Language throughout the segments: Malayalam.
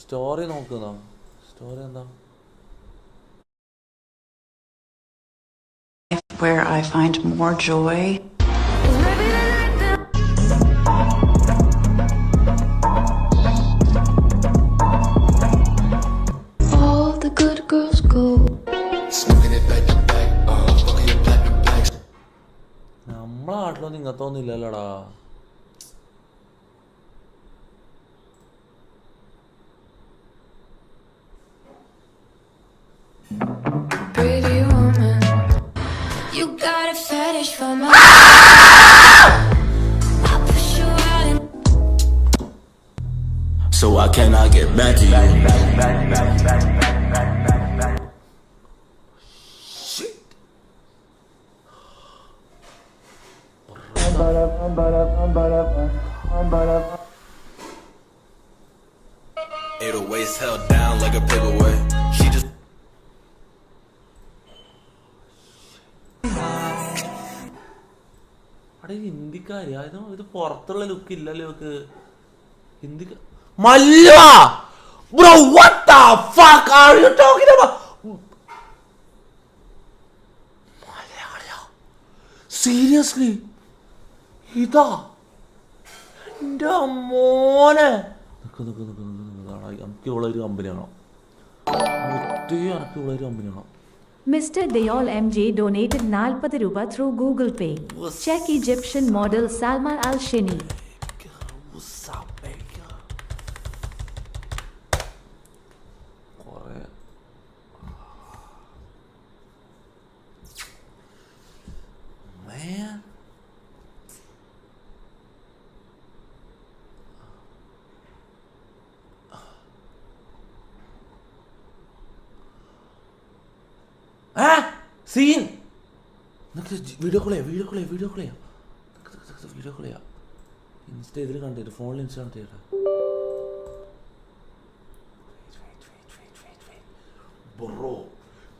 സ്റ്റോറി നോക്കുന്നോ സ്റ്റോറി എന്താ where I find more joy. All the good girls go. Smoking it back to back, uh, fucking it back to back. നമ്മളെ നാട്ടിലൊന്നും ഇങ്ങനത്തെ ഒന്നും ഇല്ലല്ലോടാ Pretty woman. You got a fetish for my. I'll push you out and So I cannot get back to you. അവിടെ ഹിന്ദിക്കാരി ഇത് ഇത് പുറത്തുള്ള ലുക്ക് ഇല്ലല്ലോ ഇവക്ക് ഹിന്ദിക്ക മല്ല bro what the fuck are you talking about seriously ഇതാ എന്റെ മോനെ നിക്ക് നിക്ക് നിക്ക് കാണാം എനിക്ക് ഇവിടെ ഒരു കമ്പനി കാണാം ഒത്തിരി എനിക്ക് ഇവിടെ ഒരു കമ്പനി കാണാം Mr. Dayal MJ donated 40 rupa through Google Pay. What's Czech Egyptian model Salma Al Shini. സീൻ. നിനക്ക് വീഡിയോ കോൾ ചെയ്യാം വീഡിയോ കോൾ ചെയ്യാം വീഡിയോ കോൾ ചെയ്യാം. വീഡിയോ കോൾ ചെയ്യാം. ഇൻസ്റ്റ ഇതിൽ കണ്ടിട്ട് ഫോണിൽ ഇൻസ്റ്റ കണ്ടിട്ട്. Bro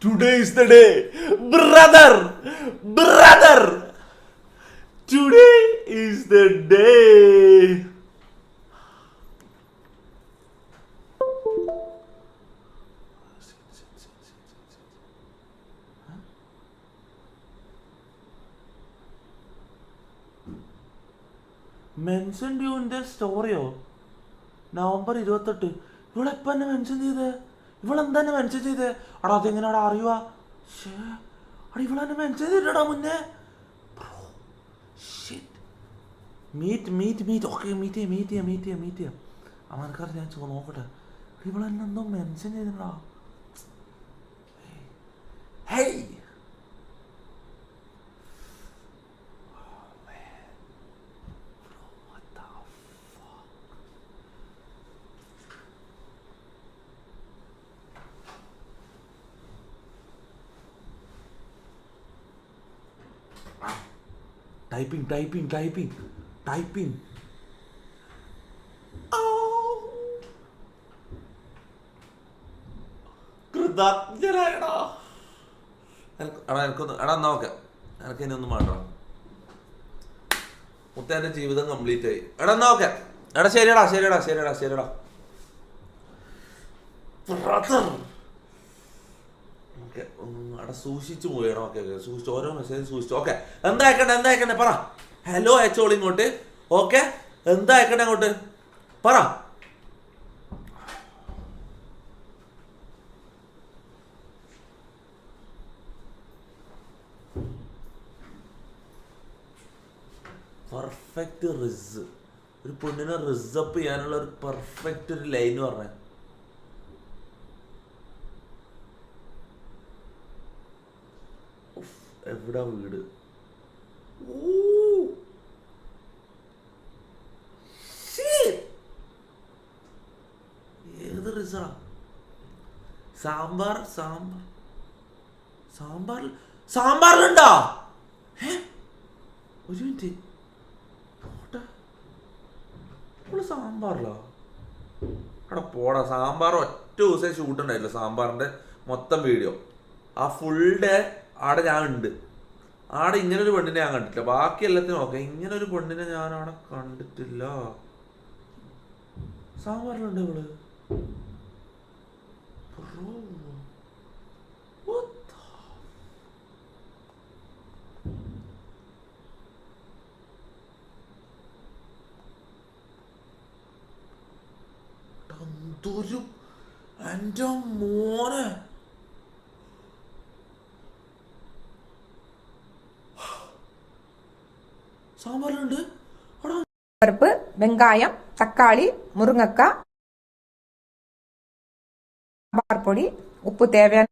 today is the day brother brother today is the day. Mention ഡ്യൂവിന്റെ സ്റ്റോറിയോ നവംബർ ഇരുപത്തെട്ട്. ഇവളെപ്പം എന്നെ മെൻഷൻ ചെയ്തേ? ഇവളെന്താ മെൻഷൻ ചെയ്തേ? അടാ അതെങ്ങനെയാടാ അറിയുക ഷേ അടാ ഇവളെന്നെ മെൻഷൻ ചെയ്തിട്ടാ മുന്നേ. Meet meet meet okay meet ചെയ്യാം മീറ്റ് ചെയ്യാം മീറ്റ് ചെയ്യാം മീറ്റ് ചെയ്യാം. അവനക്കാരെ ഞാൻ ചോ നോക്കട്ടെ. ഇവളെന്നെന്തോ മെൻഷൻ ചെയ്തിട്ടാ hey. Typing typing typing typing കൃതജ്ഞനായടാ എടാ എടാ ഇനി ഒന്നും ജീവിതം കംപ്ലീറ്റ് ആയി. എടാ എന്നാ ഓക്കെ. എടാ ശരിയടാ ശരിയടാ ശരിയടാ ശരിയടാ. അവിടെ സൂക്ഷിച്ചു പോയണം. Okay okay. സൂക്ഷിച്ചു. ഓരോ മെസ്സേജ് സൂക്ഷിച്ചു. ഓക്കെ എന്താ അയക്കണ്ടേ പറ. ഹലോ അയച്ചോളി ഇങ്ങോട്ട്. ഓക്കെ എന്താ അങ്ങോട്ട്? പറ. പെർഫെക്റ്റ് റിസ് ഒരു പെണ്ണിനെ റിസപ്പ് ചെയ്യാനുള്ള ഒരു പെർഫെക്റ്റ് ഒരു ലൈൻ പറഞ്ഞേ. എവിടാ വീട്. ഏത് റിസാ? സാമ്പാർ സാമ്പാർ സാമ്പാർ സാമ്പാറിലുണ്ടോ? ഒരു മിനിറ്റ്. ഇവൾ സാമ്പാറിലോ? എടാ പോടാ സാമ്പാർ ഒറ്റ ദിവസം ഷൂട്ട് ഉണ്ടായില്ല സാമ്പാറിന്റെ മൊത്തം വീഡിയോ ആ ഫുൾ ഡേ ആടെ ഞാൻ ഉണ്ട്. ആടെ ഇങ്ങനെ ഒരു പെണ്ണിനെ ഞാൻ കണ്ടിട്ടില്ല. ബാക്കി എല്ലാത്തിനും ഓക്കെ. ഇങ്ങനെ ഒരു പെണ്ണിനെ ഞാൻ അവിടെ കണ്ടിട്ടില്ല. സാമ്പാറിലുണ്ട് ഇവൾ? എന്തൊരു എന്റെ മോനെ. சாம்பார்ல உண்டு பருப்பு வெங்காயம் தக்காளி முருங்கக்காய் சாம்பார் பொடி உப்பு தேவையான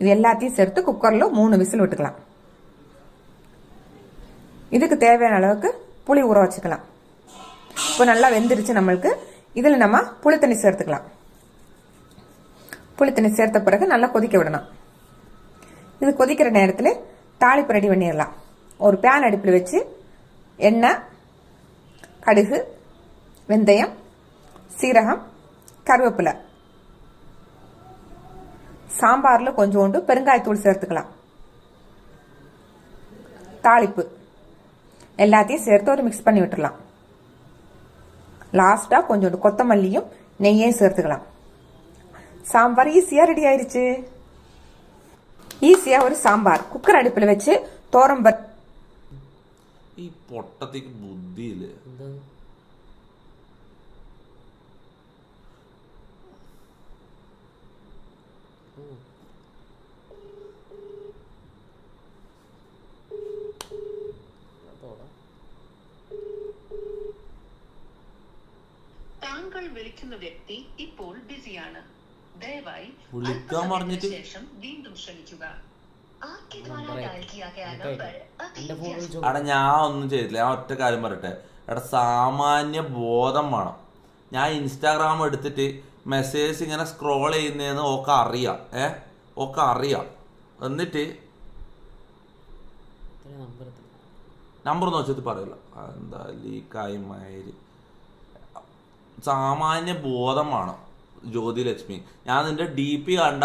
இது எல்லாத்தையும் சேர்த்து குக்கரில் மூணு விசில் விட்டுக்கலாம் இதுக்கு தேவையான அளவுக்கு புளி ஊற வச்சுக்கலாம் இப்போ நல்லா வெந்துருச்சு நம்மளுக்கு இதில் நம்ம புளித்தண்ணி சேர்த்துக்கலாம் புளித்தண்ணி சேர்த்த பிறகு நல்லா கொதிக்க விடணும் இது கொதிக்கிற நேரத்தில் தாளிப்பு ரெடி பண்ணிடலாம். ஒரு பேன் அடுப்பில் வச்சு எண்ணெய் கடுகு வெந்தயம் சீரகம் கருவேப்பிலை. சாம்பாரில் கொஞ்சோண்டு பெருங்காயத்தூள் சேர்த்துக்கலாம். தாளிப்பு. எல்லாத்தையும் சேர்த்து ஒரு மிக்ஸ் பண்ணி விட்டுடலாம். லாஸ்ட்டாக கொஞ்சோண்டு கொத்தமல்லியும் நெய்யையும் சேர்த்துக்கலாம். சாம்பார் ஈஸியாக ரெடி ஆயிடுச்சு ஈஸியாக ஒரு சாம்பார் குக்கர் அடுப்பில் வச்சு தோரம்பர் ഈ പൊട്ടത്തേക്ക് ബുദ്ധിയില്ലേ താങ്കൾ വിളിക്കുന്ന വ്യക്തി ഇപ്പോൾ ബിസിയാണ് ദയവായി വിളിക്കാൻ പറഞ്ഞിട്ട് ശേഷം വീണ്ടും ശ്രമിക്കുക എടാ ഞാൻ ഒന്നും ചെയ്തില്ല. ഞാൻ ഒറ്റ കാര്യം പറയട്ടെ. എടാ സാമാന്യ ബോധം വേണം. ഞാൻ ഇൻസ്റ്റാഗ്രാം എടുത്തിട്ട് മെസ്സേജ് ഇങ്ങനെ സ്ക്രോൾ ചെയ്യുന്നതെന്ന് ഒക്കെ അറിയാം. ഏ? ഒക്കെ അറിയാം. എന്നിട്ട് നമ്പർ ഒന്ന് വെച്ചിട്ട് പറയില്ല. എന്താ ലീക്കായി മാതിരി സാമാന്യ ബോധം വേണം. ജ്യോതി ലക്ഷ്മി. ഞാൻ നിന്റെ ഡി പി കണ്ട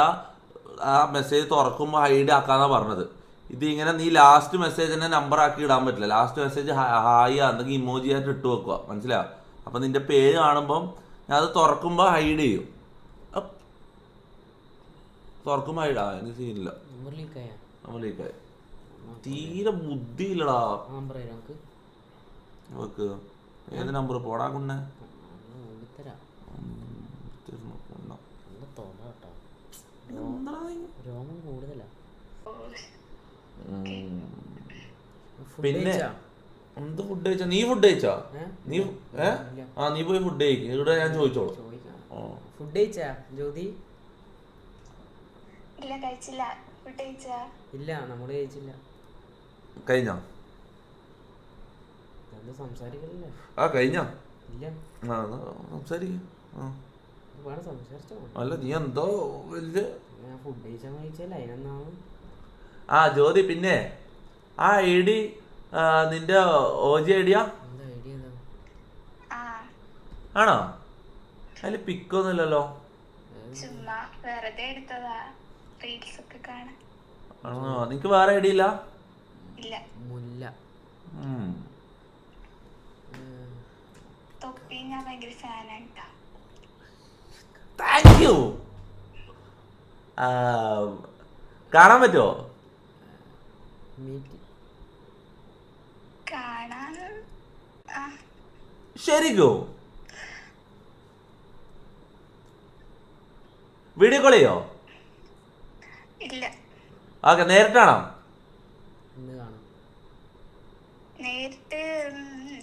ആ മെസ്സേജ് തുറക്കുമ്പോൾ ഹൈഡ് ആക്കാന്നാ പറഞ്ഞത്. ഇതിങ്ങനെ ഇങ്ങനെ നീ ലാസ്റ്റ് മെസ്സേജ് തന്നെ നമ്പർ ആക്കി ഇടാൻ പറ്റില്ല. ലാസ്റ്റ് മെസ്സേജ് ഹായ് എന്തെങ്കിലും ഇമോജി ആയിട്ട് ഇട്ട് വെക്കുക മനസ്സിലായോ? അപ്പം നിന്റെ പേര് കാണുമ്പം ഞാൻ അത് തുറക്കുമ്പോൾ ഹൈഡ് ചെയ്യും. തുറക്കുമ്പോൾ ഹൈഡ് ആ എനിക്ക് സീനില്ല. നമ്മൾ ലീക്കായി തീരെ ബുദ്ധിയില്ലടാ. നോക്ക് ഏത് നമ്പർ പോടാ കുണ്ണെ തീർന്നു? രോമം കൂടുതലാ. പിന്നെ? എന്ത് ഫുഡ് കഴിച്ചാ? നീ ഫുഡ് കഴിച്ചാ? നീ ഏ? ആ നീ പോയി ഫുഡ് കഴിക്കും. ഇവിടെ ഞാൻ ചോദിച്ചോളൂ. ഫുഡ് കഴിച്ചാ ജ്യോതി? ഇല്ല കഴിച്ചില്ല. ഫുഡ് കഴിച്ചാ? ഇല്ല നമ്മൾ കഴിച്ചില്ല. കഴിഞ്ഞോ? സംസാരിക്കില്ല? ആ കഴിഞ്ഞോ? ഇല്ല. ആ സംസാരിക്കും. ആ. സംസാരിച്ചോ അല്ല നീ എന്തോ വലിയ ഫുഡ് കഴിച്ചാൽ ആ ജ്യോതി പിന്നെ ആ ഐ ഡി നിന്റെ ഓജി ആ. ആണോ? അതിൽ പിക്കൊന്നുമില്ലല്ലോ ചുമ്മാ വെറുതെ എടുത്തതാ. റീൽസ് ഒക്കെ കാണാൻ. ആണോ? നിനക്ക് വേറെ ഐഡി ഇല്ല? ഇല്ല. മുല്ല. ഉം. തൊപ്പി ഞാൻ ഭയങ്കര ഫാനാണ് ട്ടോ. താങ്ക് യു കാണാൻ പറ്റുമോ മീറ്റ്. കാണാൻ ആ. ശരിക്കോ? വീഡിയോ കോൾ ചെയ്യോ? ഇല്ല. ഓക്കെ കാണാം. നേരിട്ട് ഉം,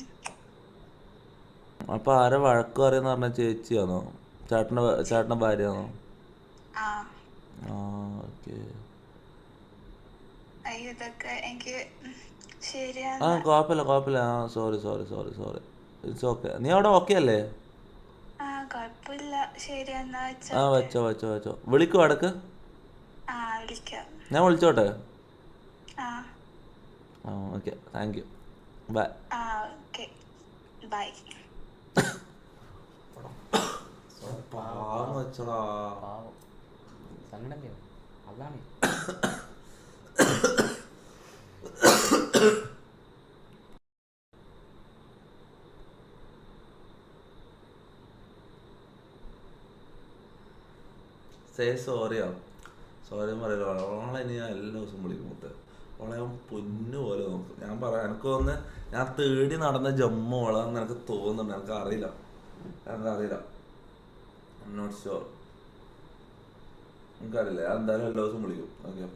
അപ്പൊ ആരെ വഴക്കു പറയുന്ന പറഞ്ഞ ചേച്ചിയാണോ ചേട്ടന്റെ ചേട്ടന്റെ ഭാര്യയാണോ ആ കുഴപ്പമില്ല കുഴപ്പമില്ല. ആ sorry sorry sorry sorry it's okay നീ അവിടെ ഓക്കെ അല്ലേ? ആ വെച്ചോ. വെച്ചോ വെച്ചോ വിളിക്കോ അടക്ക്. ഞാൻ വിളിച്ചോട്ടെ? ആ. Okay. Thank you bye bye പാവം വെച്ചോടാ പാവം സങ്കടല്ലേ അതാണ് സേ സോറിയാ സോറി പറയില്ല. ഓളെ ഇനി ഞാൻ എല്ലാ ദിവസവും വിളിക്കും മുത്ത്. ഓളെ ഞാൻ പൊന്നു പോലെ നോക്കും. ഞാൻ പറയാം എനിക്ക് തോന്നുന്നു ഞാൻ തേടി നടന്ന ജമ്മു ഓളാന്ന് എനിക്ക് തോന്നുന്നുണ്ട്. എനിക്ക് അറിയില്ല എനിക്ക് അറിയില്ല നോട്ട് ഷുവർ എനിക്കറിയില്ല. ഞാൻ എന്തായാലും എല്ലാ ദിവസവും വിളിക്കും. ഓക്കെ.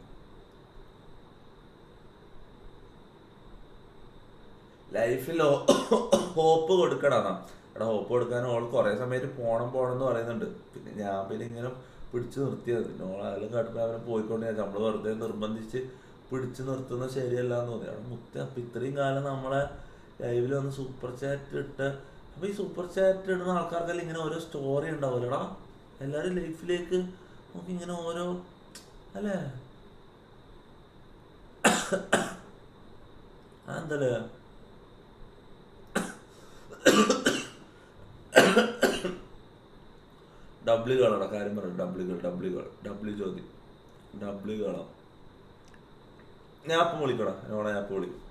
ലൈഫിൽ ഹോപ്പ് കൊടുക്കണം എടാ ഹോപ്പ് കൊടുക്കാൻ ഓൾ കുറേ സമയത്ത് പോണം പോണം എന്ന് പറയുന്നുണ്ട്. പിന്നെ ഞാൻ പിന്നെ ഇങ്ങനെ പിടിച്ചു നിർത്തിയത്. പിന്നെ ഓൾ അതെല്ലാം കാട്ടുമ്പോൾ അവനെ പോയിക്കൊണ്ട് ഞാൻ നമ്മൾ വെറുതെ നിർബന്ധിച്ച് പിടിച്ചു നിർത്തുന്ന ശരിയല്ല എന്ന് തോന്നി. അവിടെ മുത്ത അപ്പം ഇത്രയും കാലം നമ്മളെ ലൈവിൽ വന്ന് സൂപ്പർ ചാറ്റ് ഇട്ട് അപ്പം ഈ സൂപ്പർ ചാറ്റ് ഇടുന്ന ആൾക്കാർക്കെല്ലാം ഇങ്ങനെ ഓരോ സ്റ്റോറി ഉണ്ടാവില്ലടാ എല്ലാവരും ലൈഫിലേക്ക് നമുക്ക് ഇങ്ങനെ ഓരോ അല്ലേ? അതെന്തല്ലേ ഡബ്ല്യുകളാണ് കാര്യം പറഞ്ഞു ഡബ്ല്യുകൾ ഡബ്ല്യുകൾ ഡബ്ല്യു ചോദ്യം. ഡബ്ല്യുകളാണ് ഞാൻ അപ്പം വിളിക്കടാ. ഞാൻ അപ്പം വിളിക്കും